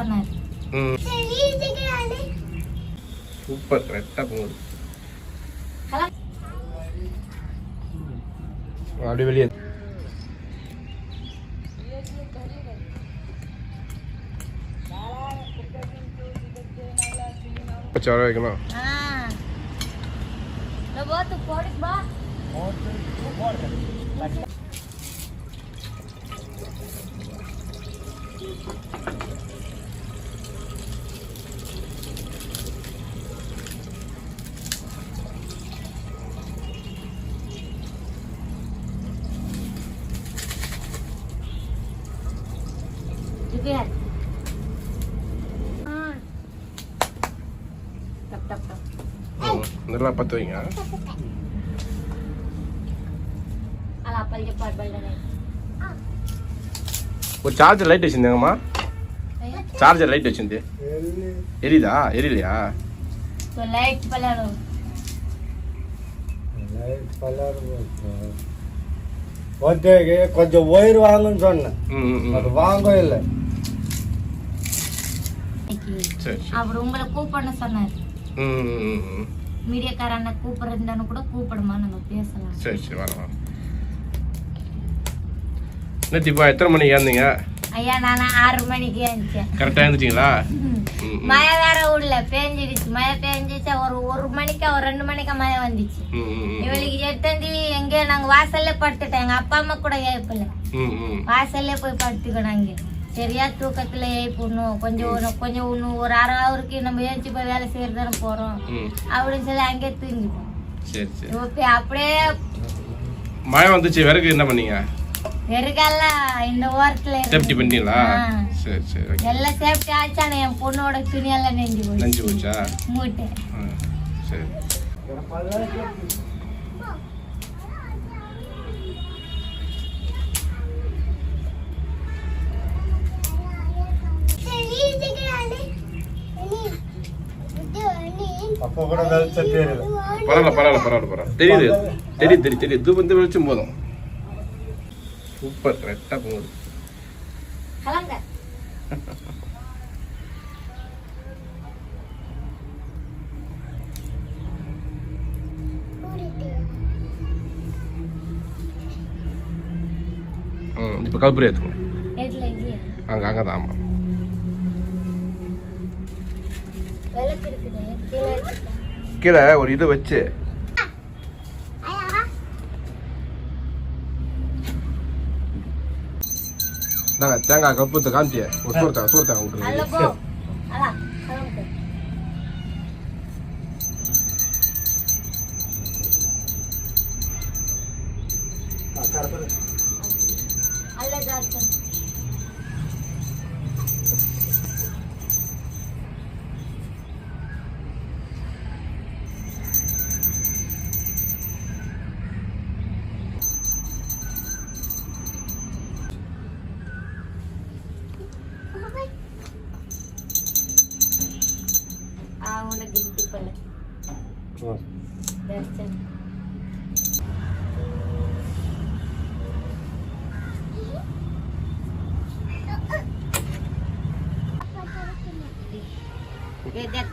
கூப்பிடணும் சொன்னார் ம் சூப்பர் கரெக்டாக போகுது அப்படியே வெளியே வச்சு வர வைக்கணும் போத்து போடுப்பா Jubian. நல்லா பற்ற வைங்க. ஒரு சார்ஜர் லைட் வச்சுருந்தாங்கம்மா சார்ஜர் லைட் வச்சிருந்து எரியுதா எரியலையா So light pala no. ஒருத்தருக்கு கொஞ்சம் ஒயர் வாங்கன்னு சொன்னேன் அது வாங்க இல்லை அவர் உங்களை கூப்பிடணும் சொன்னார் ம் ம், ம். ம் மீடியாக்கார அண்ணன் கூப்பிடுறதுன்னு கூட கூப்பிடுமா? நம்ம பேசலாம். சரி சரி வர வர தீபா எத்தனை மணிக்கு ஏந்தீங்க ஐயா நான் ஆறு மணிக்கு எழுந்தேன் கரெக்டாக ம். மழை வேற விடல பேஞ்சிடுச்சு. மழை பேஞ்சிச்சா ஒரு ஒரு மணிக்கா ஒரு ரெண்டு மணிக்கா மழை வந்துச்சு. இவளுக்கு எட்டந்தி எங்க நாங்க வாசல்ல படுத்துட்டோம். எங்க அப்பா அம்மா கூட ம். வாசல்ல போய் படுத்துக்கணும் அங்க. சரியா தூக்கத்துல ஏய்ப்பணும் கொஞ்சம் கொஞ்சம் இன்னும் ஒரு அரை ஹவருக்கு நம்ம ஏஞ்சி போய் வேலை செய்யறதானே போறோம். அப்படின்னு சொல்லி அங்கே தூங்கிட்டோம் சரி போய் அப்படியே மழை வந்துச்சு விறகு என்ன பண்ணீங்க? வெறுக்கெல்லாம் இந்த ஓரத்துல. சேஃப்டி ஆ. சரி சரி ஓகே எல்லாம் சேஃப்டி ஆச்சானே என் பொண்ணோட துணியெல்லாம் நெஞ்சு போய் நஞ்சு போச்சா? மூட்டை. சரி. பரவாயில்ல பரவாயில்ல பரவாயில்ல பரவாயில்ல. தெரியுது தெரியுது தெரியுது தெரியுது. இது வந்து வெளிச்சம் போதும். சூப்பர் கரெக்டாக போகுது. இப்போ கல்புரி இது அங்கே அங்கே தான் ஆமாம் விளக்கு இருக்குது கீழே ஒரு இது வச்சு. நாங்க தேங்காய் கப்புத்து காமிச்சிய. ஒரு சோறு தேங்காய் சோறு தேங்காய் அல்ல விட்டுருங்க போ.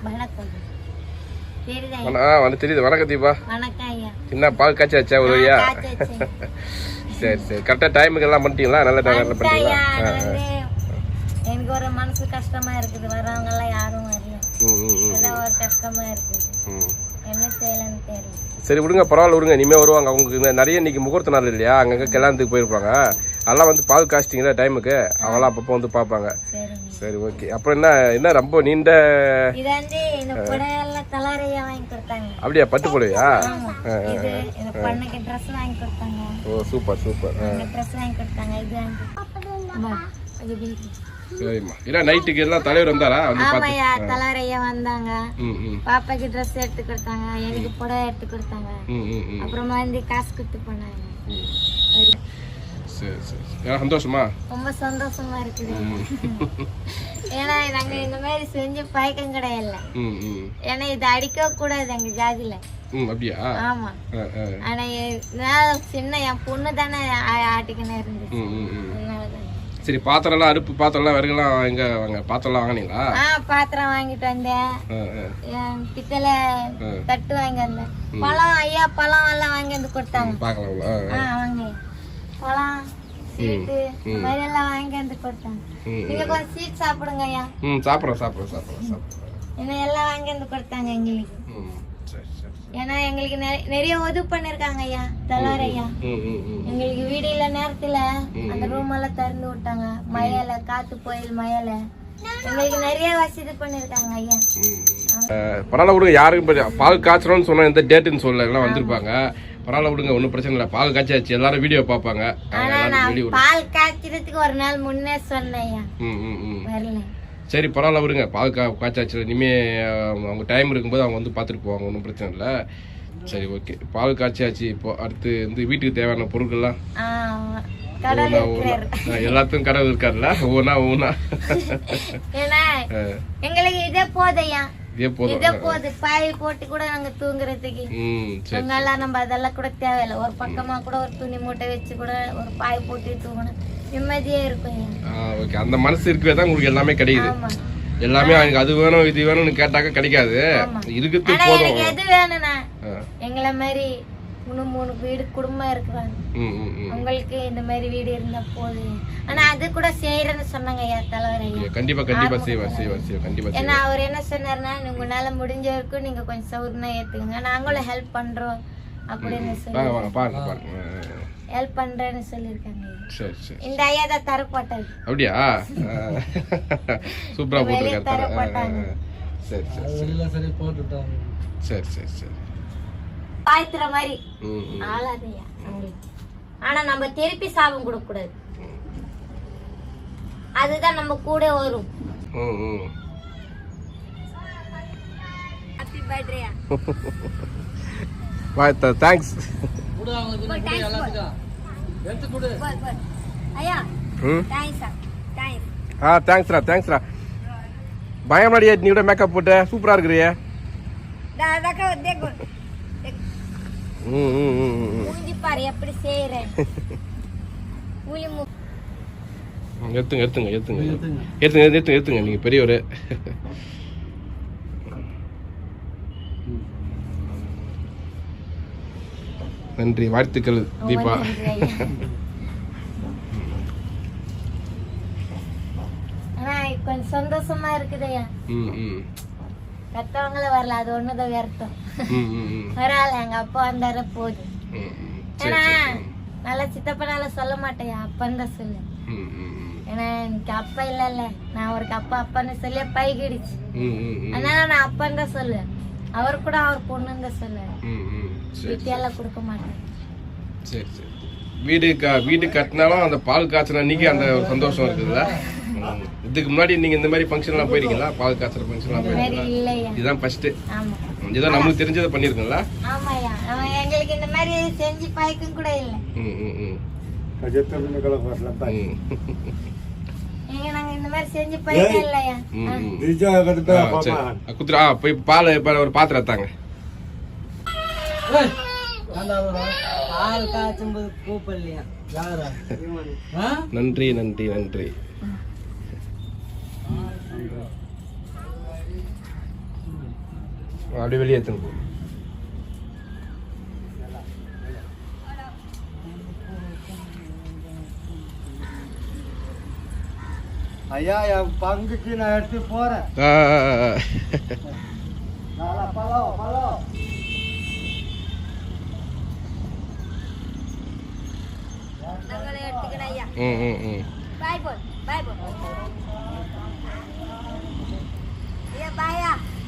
வணக்கம். வந்து தெரியுது. வணக்கம் தீபா. என்ன பால் காய்ச்சாச்சா ஒரு வழியா? சரி சரி. கரெக்டாக டைமுக்கு எல்லாம் பண்ணிட்டீங்களா? நல்ல டைம் பண்ணிட்டீங்களா? எனக்கு ஒரு மனசு கஷ்டமா இருக்குது. வரவங்க எல்லாம் யாரும் வரல. கஷ்டமா இருக்குது. என்ன செய்யலாம்னு தெரியல. சரி விடுங்க. பரவாயில்ல விடுங்க. இனிமேல் வருவாங்க. அவங்களுக்கு நிறைய இன்னைக்கு முகூர்த்த நாள் இல்லையா? அங்கங்கே கல்யாணத்துக்கு போயிருப்பாங்க. அதெல்லாம் வந்து பால் காய்ச்சிட்டிங்களா டைமுக்கு. அவங்களாம் அப்பப்போ வந்து பார்ப்பாங்க. சரி ஓகே. அப்புறம் என்ன என்ன ரொம்ப நீண்ட அப்படியா? பட்டு போடுவியா? ஓ சூப்பர் சூப்பர். சரிம்மா. இல்லை நைட்டுக்கு எல்லாம் தலைவர் வந்தாரா? வந்து பார்த்து கலரையா வந்தாங்க. பாப்பாக்கு ட்ரெஸ் எடுத்து கொடுத்தாங்க. எனக்கு புடவை எடுத்து கொடுத்தாங்க. அப்புறமா வந்து காசு கொடுத்து போனாங்க. சரி. சரி ஏன்னா சந்தோஷமா? ரொம்ப சந்தோஷமா இருக்குது. ஏன்னா நாங்க இந்த மாதிரி செஞ்சு பழக்கம் கிடையாது ஏன்னா இது அடிக்க கூடாது எங்க ஜாதியில. ம் அப்படியா? ஆமா. ஆனா நான் சின்ன என் பொண்ணு தானே ஆட்டிக்கினே இருந்துச்சு. அதனாலதான் சரி பாத்திரம்லாம் அடுப்பு பாத்திரம்லாம் விறகுலாம் எங்க வாங்க பாத்திரம்லாம் வாங்கினீங்களா? ஆ பாத்திரம் வாங்கிட்டு வந்தேன். பித்தளை. தட்டு வாங்கி வந்தேன். பழம் ஐயா பழம் எல்லாம் வாங்கி வந்து கொடுத்தாங்க. பார்க்கலாங்களா ஆ வாங்க. பழம் சீட்டு இந்த மாதிரி எல்லாம் வாங்கி வந்து கொடுத்தாங்க நீங்க கொஞ்சம் சீட் சாப்பிடுங்க ஐயா. ம் சாப்பிட்றோம் சாப்பிட்றோம் சாப்பிட்றோம் சாப்பிட்றோம் என்ன எல்லாம் வாங்கி வந்து கொடுத்தாங்க எங்களுக்கு. ஏன்னா எங்களுக்கு நிறைய- உதவி பண்ணிருக்காங்க ஐயா. தலார் ஐயா. எங்களுக்கு வீடு இல்ல நேரத்துல. அந்த ரூம் எல்லாம் திறந்து விட்டாங்க. மழையில காத்து புயல் மழையில எங்களுக்கு நிறைய வசதி பண்ணிருக்காங்க ஐயா. பரவாயில்ல விடுங்க. யாருக்கும் பால் காய்ச்சணும்னு சொன்னா எந்த டேட்டுன்னு சொல்ல எல்லாம் வந்திருப்பாங்க. பரவாயில்ல விடுங்க ஒன்றும் பிரச்சனை இல்லை. பால் காய்ச்சாச்சு எல்லாரும் வீடியோ பார்ப்பாங்க. பால் காய்ச்சறதுக்கு ஒரு நாள் முன்னே சொன்னேன். ஐயா ம் ம் ம். வரல. சரி பரவாயில்ல விடுங்க. பால் கா காய்ச்சாச்சு இனிமே அவங்க டைம் இருக்கும்போது அவங்க வந்து பார்த்துட்டு போவாங்க ஒன்றும் பிரச்சனை இல்லை. சரி ஓகே பால் காய்ச்சியாச்சு இப்போ அடுத்து வந்து வீட்டுக்கு தேவையான பொருட்கள்லாம். எல்லாத்துக்கும் கடவுள் இருக்கார்ல ஒவ்வொன்றா ஒவ்வொன்றா. எங்களுக்கு இதே போதையா? இதே போதும். இதே போது பாய் போட்டு கூட நாங்க தூங்குறதுக்கு. ம் சரி அங்கெல்லாம் நம்ம அதெல்லாம் கூட தேவையில்லை. ஒரு பக்கமா கூட ஒரு துணி மூட்டை வச்சு கூட ஒரு பாய் போட்டு தூங்கணும் நிம்மதியா இருக்கும். ஓகே அந்த மனசு இருக்கவே தான் உங்களுக்கு எல்லாமே கிடைக்குது. எல்லாமே எனக்கு அது வேணும் இது வேணும்னு கேட்டாக்க கிடைக்காது. இருக்குது போதும் எது வேணும்னா. எங்களை மாதிரி மூணு மூணு வீடு குடும்பம் இருக்கிறாங்க. உங்களுக்கு இந்த மாதிரி வீடு இருந்தா போதும். ஆனா செய்யறேன்னு சொன்னாங்க ஐயா தலைவர். ஐயா கண்டிப்பா கண்டிப்பா செய்வா செய்வா செய்வா கண்டிப்பா ஏன்னா அவர் என்ன சொன்னாருன்னா உங்களால முடிஞ்ச வரைக்கும் நீங்க கொஞ்சம் சௌரியமா ஏத்துக்குங்க. நாங்களும் ஹெல்ப் பண்றோம். அப்படின்னு சொல்லி வாங்க வாங்க பாருங்க பாருங்க. ஹெல்ப் பண்றேன்னு சொல்லியிருக்காங்க. சரி சரி இந்த ஐயா தான் தரப்பட்டது அப்படியா. சூப்பரா போட்டிருக்காரு தரப்பட்டாங்க. சரி சரி சரி. சரி போட்டுட்டாங்க. சரி சரி சரி. பாய்த்துற மாதிரி. ஆளாதையா ஆனா நம்ம திருப்பி சாபம் கொடுக்க கூடாது அதுதான் நம்ம கூட வரும். ம் ம். ஹாப்பி பர்த்டேயா வா தேங்க்ஸ் கூட அவங்களுக்கு கொடு எல்லாத்துக்கும். எடுத்து கொடு. ஐயா ம்? தேங்க்ஸ் தேங்க்ஸ் ஆ தேங்க்ஸ்ரா தேங்க்ஸ்ரா பயமாடியா நீ கூட மேக்கப் போட்ட. சூப்பரா இருக்கிறியே. தாதாக்கா தேக்கு ம் ம் ம் ம், ம். மூஞ்சி பாரு எப்படி மூலி ம், எடுத்துங்க எடுத்துங்க எடுத்துங்க எடுத்துங்க எடுத்துங்க எடுத்துங்க நீங்க பெரியவர். நன்றி வாழ்த்துக்கள் தீபா. கொஞ்சம் சந்தோஷமா இருக்குதையா ம் ம். கத்தவங்கள வரல அது ஒண்ணுதான் வருத்தம் ம் ம் ம். பரவாயில்ல எங்க அப்பா வந்தார போதும். ம், ம். சரி ஏன்னா நல்லா சித்தப்பனால சொல்ல மாட்டேன் அப்பன்னு தான் சொல்லு. ம் ம் ம். ஏன்னா எனக்கு அப்பா இல்லைல்ல. நான் அவருக்கு அப்பா அப்பன்னு சொல்லி பைகிடுச்சு ம் ம் ம். அதனால நான் அப்பன்னு தான் சொல்லுவேன். அவர் கூட அவர் பொண்ணுன்னு தான் சொல்லுவேன். ம் ம். சரி வித்தியாலாம் கொடுக்க மாட்டேன். சரி சரி. வீடு க வீடு கட்டினாலும் அந்த பால் காய்ச்சின அன்னைக்கு அந்த சந்தோஷம் இருக்குதுல்ல. இதுக்கு முன்னாடி நீங்க இந்த மாதிரி ஃபங்க்ஷன்லாம் போயிருக்கீங்களா? பால் காய்ச்சற ஃபங்க்ஷன்லாம் இந்த மாதிரி போயிருக்கீங்களா? இதுதான் ஃபர்ஸ்ட் ஆமா. இதுதான் நம்மளுக்கு தெரிஞ்சதை பண்ணிருக்கீங்களா ஆமாய்யா. அவன் எங்களுக்கு இந்த மாதிரி செஞ்சு பழக்கம் கூட இல்லை. ம் ம் ம். குத்துரு. போய் பால் ஒரு பாத்திரம் எடுத்தாங்க? நன்றி நன்றி நன்றி. அப்படி வெளியே எடுத்துன்னு ஐயா என் பங்குக்கு நான் எடுத்து போறேன். பழம் பழம். ம் ம் ம்.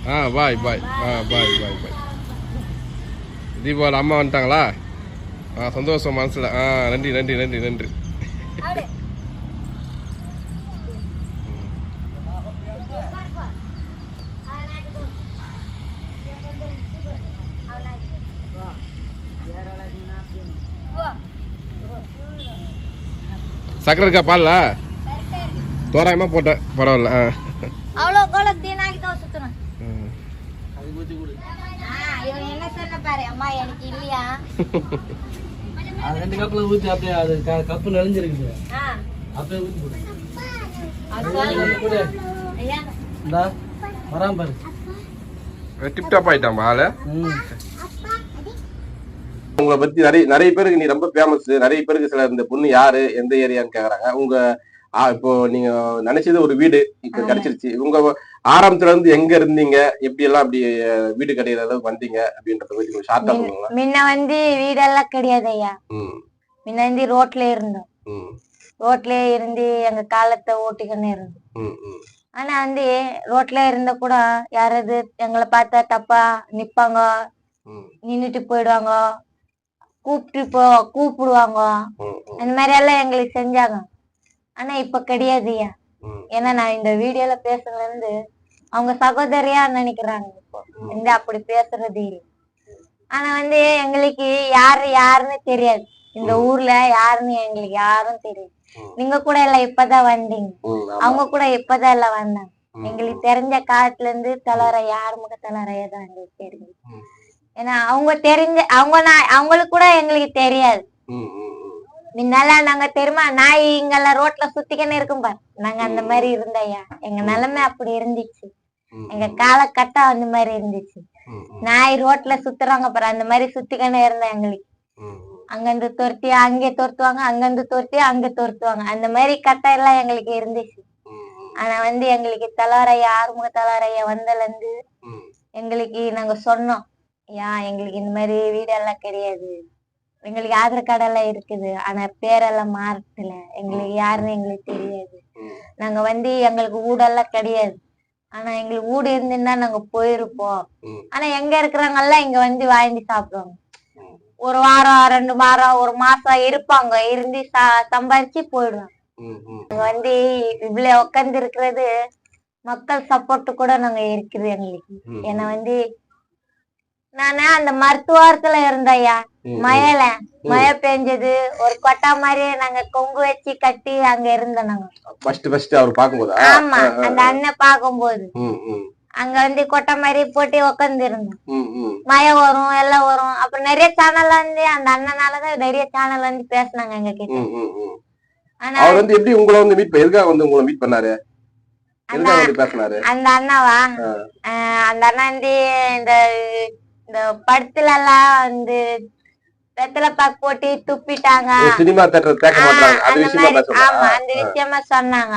ஆ பாய் பாய். ஆ பாய் பாய் பாய். தீபாவளி அம்மா வந்துட்டாங்களா? ஆ சந்தோஷம் மனசில். ஆ நன்றி நன்றி நன்றி நன்றி. சக்கரை இருக்கா பால்ல? தோராயமாக போட்டேன் பரவாயில்ல ஆ. அவ்வளோ கோல தீனாக்கி தான் சுத்தணும் என்ன சொன்ன பாரு அம்மா எனக்கு இல்லையா? அது ரெண்டு கப்புல ஊத்தி அப்படியே அது க- கப்பு நெளிஞ்சிருக்குது. ஆ. அப்படியே ஊத்தி போடு வராம பாரு. டிப்டாப் ஆயிட்டான் ஆளு ம். உங்களை பத்தி நிறைய நிறைய பேருக்கு நீ ரொம்ப ஃபேமஸ் நிறைய பேருக்கு சில இந்த பொண்ணு யாரு? எந்த ஏரியான்னு கேக்குறாங்க. உங்க இப்போ நீங்க நினைச்சது ஒரு வீடு இப்ப. கிடைச்சிருச்சு. உங்க ஆரம்பத்துல இருந்து எங்க இருந்தீங்க? எப்படி எல்லாம் அப்படி வீடு கட்டிற அளவுக்கு வந்தீங்க? அப்படின்றத பத்தி ஷார்ட்டா சொல்லுங்களா முன்ன வந்து வீடெல்லாம் கிடையாது ஐயா. முன்ன வந்து ரோட்ல இருந்தோம். ரோட்ல இருந்து எங்க காலத்தை ஓட்டிக்கின்னு இருந்தோம். ஆனா வந்து ரோட்ல இருந்த கூட யாராவது எங்களை பார்த்தா தப்பா நிப்பாங்க. நின்னுட்டு போயிடுவாங்க. கூப்பிட்டு போ கூப்பிடுவாங்க. அந்த மாதிரி எல்லாம் எங்களுக்கு செஞ்சாங்க. ஆனா இப்ப கிடையாதுய்யா. ம். ஏன்னா நான் இந்த வீடியோல பேசுனதுல இருந்து அவங்க சகோதரியா நினைக்கிறாங்க இப்போ. இந்த அப்படி பேசுறது இல்லை. ஆனா வந்து எங்களுக்கு யாரு யாருன்னு தெரியாது. இந்த ஊர்ல யாருன்னு எங்களுக்கு யாரும் தெரியாது. நீங்க கூட எல்லாம் இப்பதான் வந்தீங்க. அவங்க கூட இப்பதான் எல்லாம் வந்தாங்க. எங்களுக்கு தெரிஞ்ச காலத்துல இருந்து தலர யார் முக தலரையா தான் எங்களுக்கு தெரியும். ஏன்னா அவங்க தெரிஞ்ச அவங்க நான் அவங்களுக்கு கூட எங்களுக்கு தெரியாது. முன்னெல்லாம் நாங்க தெரியுமா நாய் இங்கெல்லாம் ரோட்ல சுத்திக்கின்னு இருக்கும் பாரு. நாங்க அந்த மாதிரி இருந்தையா? எங்க நிலைமை அப்படி இருந்துச்சு. எங்க காலகட்டம் அந்த மாதிரி இருந்துச்சு. நாய் ரோட்ல சுத்துறாங்க பாரு. அந்த மாதிரி சுத்திக்கின்னு இருந்தேன் எங்களுக்கு. அங்கிருந்து துரத்தி அங்கே துரத்துவாங்க அங்கிருந்து துரத்தி அங்க துரத்துவாங்க. அந்த மாதிரி கட்டம் எல்லாம் எங்களுக்கு இருந்துச்சு. ஆனா வந்து எங்களுக்கு தலாரையா ஆறுமுக தலாரையா வந்ததுல இருந்து. எங்களுக்கு நாங்க சொன்னோம். யா எங்களுக்கு இந்த மாதிரி வீடெல்லாம் கிடையாது. எங்களுக்கு ஆதார் கார்டு எல்லாம் இருக்குது. ஆனா பேரெல்லாம் மாறத்துல. எங்களுக்கு யாருன்னு எங்களுக்கு தெரியாது. நாங்க வந்து எங்களுக்கு வீடெல்லாம் கிடையாது. ஆனா எங்களுக்கு வீடு இருந்துன்னா நாங்க போயிருப்போம். ஆனா எங்க இருக்கிறவங்க எல்லாம் இங்க வந்து வாங்கி சாப்பிடுவாங்க. ஒரு வாரம் ரெண்டு வாரம் ஒரு மாசம் இருப்பாங்க. இருந்து சா- சம்பாரிச்சு போயிடுவாங்க. நாங்க வந்து இவ்வளவு உட்கார்ந்து இருக்கிறது மக்கள் சப்போர்ட் கூட நாங்க இருக்குது எங்களுக்கு. ஏன்னா வந்து நானு அந்த மருத்துவத்துல இருந்தையா. மழையில மழை பெஞ்சது. ஒரு கொட்டா மாதிரி நாங்க கொங்கு வச்சு கட்டி அங்க இருந்தோம் நாங்க. ஃபர்ஸ்ட் ஃபர்ஸ்ட் அவர் பாக்கும்போதா ஆமா அந்த அண்ணன் ம், அங்க வந்து கொட்டை மாதிரி போட்டு உட்காந்து இருந்தோம். மழை வரும் எல்லாம் வரும். அப்புறம் நிறைய சேனல் வந்து அந்த அண்ணனாலதான் நிறைய சேனல் வந்து பேசுனாங்க எங்க கிட்ட. ஆனா அவர் வந்து எப்படி உங்களை வந்து மீட் எதுக்காக வந்து உங்களை மீட் பண்ணாரு? அந்த அண்ணாவா? அந்த அண்ணா வந்து இந்த இந்த படத்துல எல்லாம் வந்து வெத்தலை பாக்கு போட்டு துப்பிட்டாங்க. சினிமா ஆமா அந்த விஷயமா சொன்னாங்க.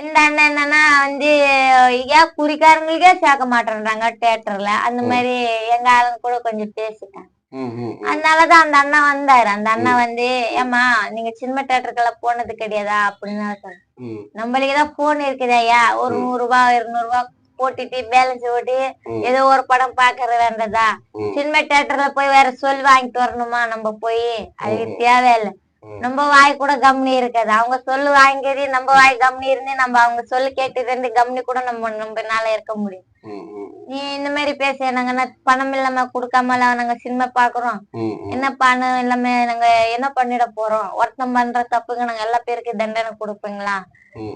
இந்த அண்ணன் என்னன்னா வந்து ஏன் குறிக்காரங்களுக்கே சேர்க்க மாட்டேன்றாங்க தியேட்டர்ல அந்த மாதிரி எங்க ஆளுங்க கூட கொஞ்சம் பேசிட்டாங்க. அதனாலதான் அந்த அண்ணா வந்தாரு. அந்த அண்ணா வந்து ஏமா நீங்க சினிமா தியேட்டருக்கெல்லாம் போனது கிடையாதா? அப்படின்னு சொன்னாங்க ம், நம்மளுக்கு தான் போன் இருக்குதாயா ஒரு நூறு ரூபாய் இருநூறு ரூபாய் போட்டுட்டு பேலன்ஸ் ஓட்டி. ஏதோ ஒரு படம் பாக்குற வேண்டதா. சினிமா தியேட்டர்ல போய் வேற சொல் வாங்கிட்டு வரணுமா நம்ம போய் அதுக்கு தேவையில்லை. நம்ம வாய் கூட கம்னி இருக்காது. அவங்க சொல்லு வாங்கிது நம்ம வாய் கம்னி இருந்து நம்ம அவங்க சொல்லு கேட்டு ரெண்டு கம்னி கூட நம்ம நம்மனால இருக்க முடியும். நீ இந்த மாதிரி பேச நாங்க பணம் இல்லாம கொடுக்காமல நாங்க சினிமா பாக்குறோம். என்ன பணம் இல்லாம நாங்க என்ன பண்ணிட போறோம்? ஒருத்தன் பண்ற தப்புக்கு நாங்க எல்லா பேருக்கு தண்டனை கொடுப்பீங்களா.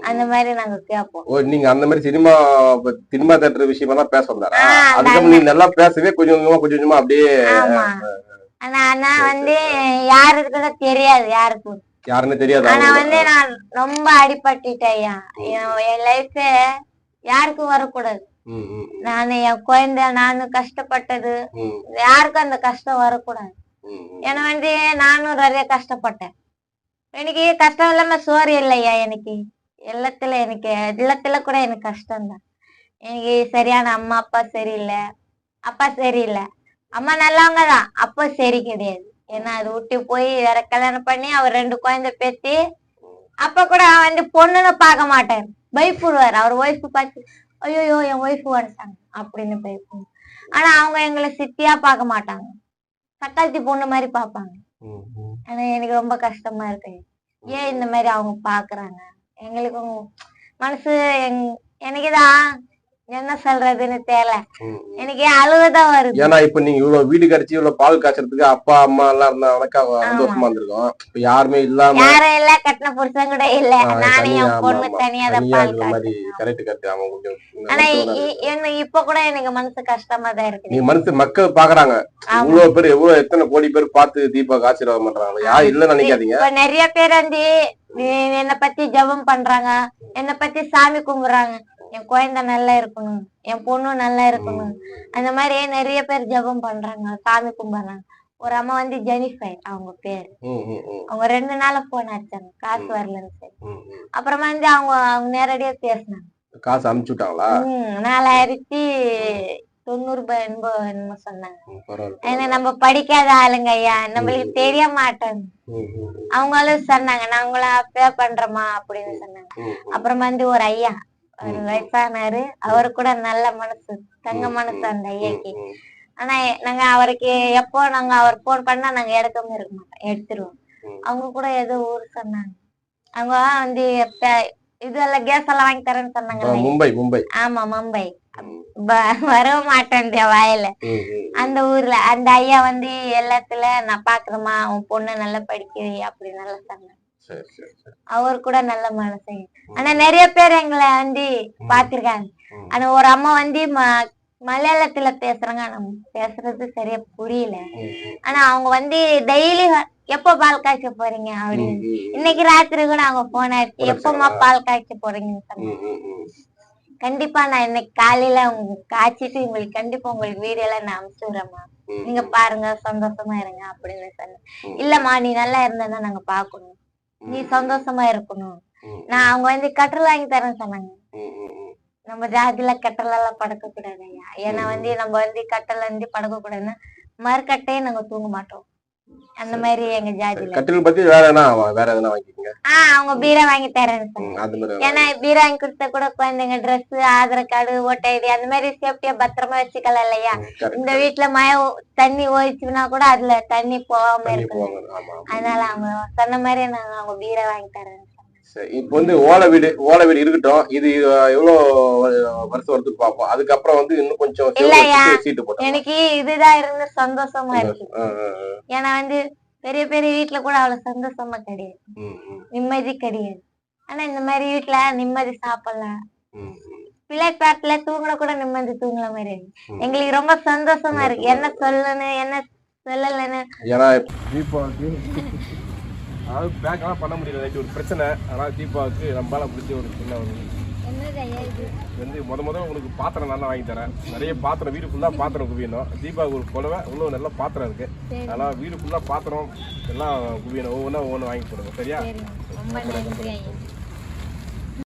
அந்த மாதிரி நாங்க கேட்போம் ஓ நீங்க அந்த மாதிரி சினிமா சினிமா தேட்டர் விஷயமா தான் பேச வந்தாரா? அதுக்கப்புறம் நீ நல்லா பேசவே கொஞ்சம் கொஞ்சமா கொஞ்சம் கொஞ்சமா அப்படியே ஆனா ஆனா வந்து யாருக்கு கூட தெரியாது யாருக்கும் யாருன்னு தெரியாது ஆனா. வந்து நான் ரொம்ப அடிபட்டுட்டேன் ஐயா. என் லைஃப் யாருக்கும் வரக்கூடாது. நானு என் குழந்தை நானும் கஷ்டப்பட்டது. யாருக்கும் அந்த கஷ்டம் வரக்கூடாது. ஏன்னா வந்து நானும் நிறைய கஷ்டப்பட்டேன். எனக்கு கஷ்டம் இல்லாம சோறு இல்லையா எனக்கு? எல்லாத்துல எனக்கு எல்லாத்துல கூட எனக்கு கஷ்டம்தான். எனக்கு சரியான அம்மா அப்பா சரியில்லை. அப்பா சரியில்லை. அம்மா நல்லவங்க தான் அப்பா சரி கிடையாது. ஏன்னா அது விட்டு போய் வேற கல்யாணம் பண்ணி அவர் ரெண்டு குழந்தை பெத்தி அப்ப கூட வந்து பொண்ணுன்னு பார்க்க மாட்டாரு. பயப்படுவார். அவர் ஒய்ஃப் பார்த்து ஐயோ என் ஒய்ஃப் வந்துட்டாங்க. அப்படின்னு பயப்படுவாங்க ஆனா அவங்க எங்களை சித்தியா பார்க்க மாட்டாங்க. சக்காத்தி பொண்ணு மாதிரி பார்ப்பாங்க. ம். ஆனா எனக்கு ரொம்ப கஷ்டமா இருக்கு. ஏன் இந்த மாதிரி அவங்க பாக்குறாங்க எங்களுக்கு மனசு எங் எனக்குதான் என்ன சொல்றதுன்னு தெரியல. எனக்கு அழுவதான் வருது. ஏன்னா இப்ப நீங்க இவ்வளவு வீடு கிடைச்சி இவ்வளவு பால் காய்ச்சறதுக்கு அப்பா அம்மா எல்லாம் இருந்தாங்கனாக்கா சந்தோஷமா இருந்திருக்கும். இப்ப யாருமே இல்லாம யாரும் இல்ல கட்டின புருஷன் கூட இல்ல. தனியா, என் ஆமா, பொண்ணு ஆமா. தனியா தான் பால் மாதிரி. Correct correct. அவன் கொஞ்சம் ஆனா என்ன இப்ப கூட எனக்கு மனசு கஷ்டமா தான் இருக்குது. நீ மனசு மக்கள் பாக்குறாங்க. ஆமா. இவ்வளவு பேர் எவ்வளவு எத்தனை கோடி பேர் பார்த்து தீபாவளி ஆசீர்வாதம் பண்றாங்க யார் இல்லன்னு நினைக்காதீங்க. நிறைய பேர் வந்து நீ என்னை பத்தி ஜெபம் பண்றாங்க. என்னை பத்தி சாமி கும்பிடுறாங்க. என் குழந்தை நல்லா இருக்கணும் என் பொண்ணு நல்லா இருக்கணும். அந்த மாதிரி நிறைய பேர் ஜெபம் பண்றாங்க சாமி கும்பிடுறாங்க. ஒரு அம்மா வந்து ஜெனிஃபர் அவங்க பேர். அவங்க ரெண்டு நாளா போன் அடிச்சாங்க காசு வரலன்னு ம். அப்புறமா வந்து அவங்க அவங்க நேரடியா பேசினாங்க. காசு அனுப்பிச்சு விட்டாங்களா ம், நாலாயிரத்தி தொண்ணூறு ரூபாய் என்னமோ சொன்னாங்க. ஏன்னா நம்ம படிக்காத ஆளுங்க ஐயா நம்மளுக்கு தெரிய மாட்டேன். ம், ம், அவங்களும் சொன்னாங்க நாங்களும் பே பண்றோமா அப்படின்னு சொன்னாங்க. அப்புறமா வந்து ஒரு ஐயா வயசானாரு அவரு கூட நல்ல மனசு தங்க மனசு அந்த ஐயாக்கு ஆனா நாங்க அவருக்கு எப்போ நாங்க அவர் போன் பண்ணா நாங்க எடுக்காம இருக்க மாட்டோம். எடுத்துருவோம். அவங்க கூட ஏதோ ஊர் சொன்னாங்க. அவங்க வந்து எப்ப- இதெல்லாம் கேஸ் எல்லாம் வாங்கி தரேன்னு ஆ, சொன்னாங்கல்ல மும்பை மும்பை. ஆமா மும்பை. வர மாட்டேன் வாயில. அந்த ஊர்ல அந்த ஐயா வந்து எல்லாத்துல நான் பாக்குறேம்மா உன் பொண்ணு நல்லா படிக்கிறீ அப்படி நல்லா சொன்னாங்க. அவர் கூட நல்ல மனசு. ஆனா நிறைய பேர் எங்களை வந்து பாத்திருக்காங்க. ஆனா ஒரு அம்மா வந்து மலையாளத்துல பேசுறாங்க. ஆனா பேசுறது சரியா புரியல. ஆனா அவங்க வந்து டெய்லி எப்போ பால் காய்ச்ச போறீங்க அப்படின்னு இன்னைக்கு ராத்திரி கூட அவங்க போன் அடிச்சு எப்பமா பால் காய்ச்ச போறீங்கன்னு சொன்னாங்க. கண்டிப்பா நான் இன்னைக்கு காலையில உங்களுக்கு காய்ச்சிட்டு உங்களுக்கு கண்டிப்பா உங்களுக்கு வீடியோ எல்லாம் நான் அனுப்பிச்சு விடுறேம்மா. நீங்க பாருங்க சந்தோஷமா இருங்க அப்படின்னு சொன்னேன். இல்லம்மா நீ நல்லா இருந்தா நாங்க பாக்கணும் நீ சந்தோஷமா இருக்கணும். நான் அவங்க வந்து கட்டல் வாங்கி தரேன்னு சொன்னாங்க. நம்ம ஜாதியில கட்டல் எல்லாம் படுக்க கூடாது ஐயா ஏன்னா வந்து நம்ம வந்து கட்டல் வந்து படுக்க கூடாதுன்னா மறுக்கட்டையே நாங்க தூங்க மாட்டோம். அந்த மாதிரி எங்க ஜாதியில கட்டில் பத்தி வேற எதனா வேற எதனா வாங்கிக்கோங்க ஆஹ் அவங்க பீரா வாங்கி அது மாதிரி ஏன்னா பீரா வாங்கி கொடுத்தா கூட குழந்தைங்க Dress ஆதார் கார்டு ஓட்டை ஐடி அந்த மாதிரி சேஃப்டியா பத்திரமா வச்சுக்கலாம் இல்லையா. இந்த வீட்டுல மழை தண்ணி ஓடிச்சுன்னா கூட அதுல தண்ணி போகாம இருக்கும். அதனால அவங்க சொன்ன மாதிரி நாங்க அவங்க பீரா வாங்கி தரேன் சரி இப்போ வந்து ஓலை வீடு ஓலை வீடு இருக்கட்டும் இது எவ்வளவு வருஷம் வருதுன்னு பார்ப்போம். அதுக்கப்புறம் வந்து இன்னும் கொஞ்சம் சீட்டு போட்டோம். எனக்கு இதுதான் இருந்து சந்தோஷமா இருக்கு. ஏன்னா வந்து பெரிய பெரிய வீட்டுல கூட அவ்வளவு சந்தோஷமா கிடையாது. நிம்மதி கிடையாது. ஆனா இந்த மாதிரி வீட்டுல நிம்மதி சாப்பிடலாம். ம். பிள்ளைக்காட்டுல தூங்கின கூட நிம்மதி தூங்கல மாதிரி இருக்கு. எங்களுக்கு ரொம்ப சந்தோஷமா இருக்கு. என்ன சொல்லணும் என்ன சொல்லலன்னு. அதாவது பேக்கெல்லாம் பண்ண முடியல நேற்று ஒரு பிரச்சனை. ஆனால் தீபாவுக்கு நம்மளால பிடிச்ச ஒரு சின்ன வந்து முத முத உங்களுக்கு பாத்திரம் நல்லா வாங்கி தரேன். நிறைய பாத்திரம் வீடு ஃபுல்லாக பாத்திரம் குவியணும். தீபாவுக்கு ஒரு புடவை இன்னும் நல்ல பாத்திரம் இருக்கு. அதனால் வீடு ஃபுல்லாக பாத்திரம் எல்லாம் குவியணும். ஒவ்வொன்றா ஒவ்வொன்று வாங்கி போடுங்க சரியா?